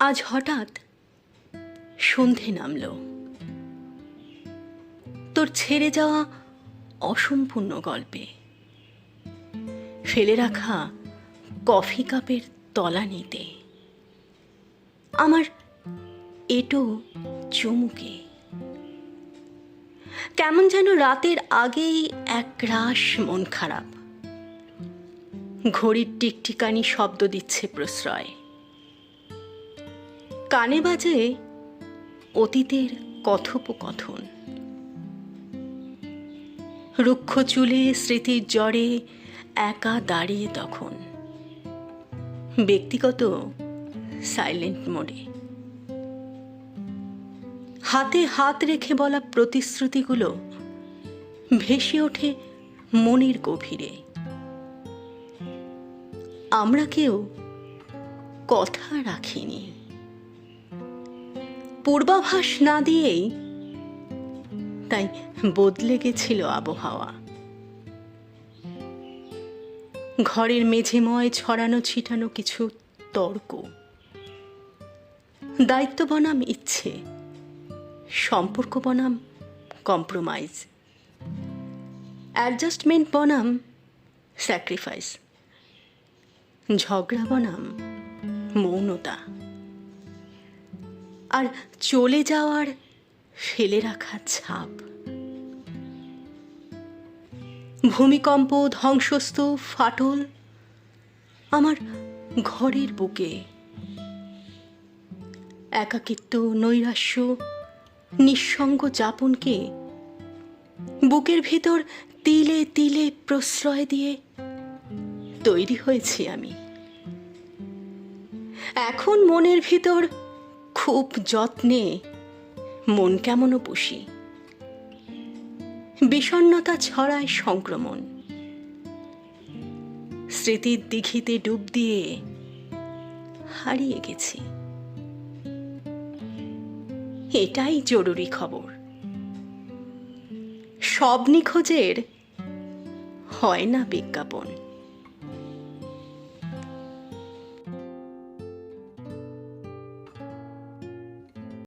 আজ হঠাৎ সন্ধে নামল। তোর ছেড়ে যাওয়া অসম্পূর্ণ গল্পে। ফেলে রাখা কফি কাপের তলানিতে আমার এটো চুমুকে। কেমন যেন রাতের আগেই এক রাস মন খারাপ। ঘড়ির টিকটিকানি শব্দ দিচ্ছে প্রশ্রয়। কানে বাজে অতীতের কথোপকথন। রুক্ষ চুলে স্মৃতির জ্বরে একা দাঁড়িয়ে তখন। ব্যক্তিগত সাইলেন্ট মোডে। হাতে হাত রেখে বলা প্রতিশ্রুতিগুলো ভেসে ওঠে মনের গভীরে। আমরা কেউ কথা রাখিনি। পূর্বাভাস না দিয়েই তাই বদলে গেছিল আবহাওয়া। ঘরের মেঝেময় ছড়ানো ছিটানো কিছু তর্ক। দায়িত্ব বনাম ইচ্ছে, সম্পর্ক বনাম কম্প্রোমাইজ অ্যাডজাস্টমেন্ট বনাম স্যাক্রিফাইস ঝগড়া বনাম মৌনতা। আর চলে যাওয়ার ফেলে রাখা ছাপ। ভূমিকম্প ধ্বংসস্ত ফাটল আমার ঘরের বুকে। একাকিত্ব, নৈরাশ্য, নিঃসঙ্গ যাপনকে বুকের ভেতর তিলে তিলে প্রশ্রয় দিয়ে তৈরি হয়েছি আমি। এখন মনের ভিতর খুব যত্নে মন কেমনও পুষি। বিষণ্ণতা ছড়ায় সংক্রমণ। স্মৃতির দিঘিতে ডুব দিয়ে হারিয়ে গেছি। এটাই জরুরি খবর। সব নিখোঁজের হয় না বিজ্ঞাপন।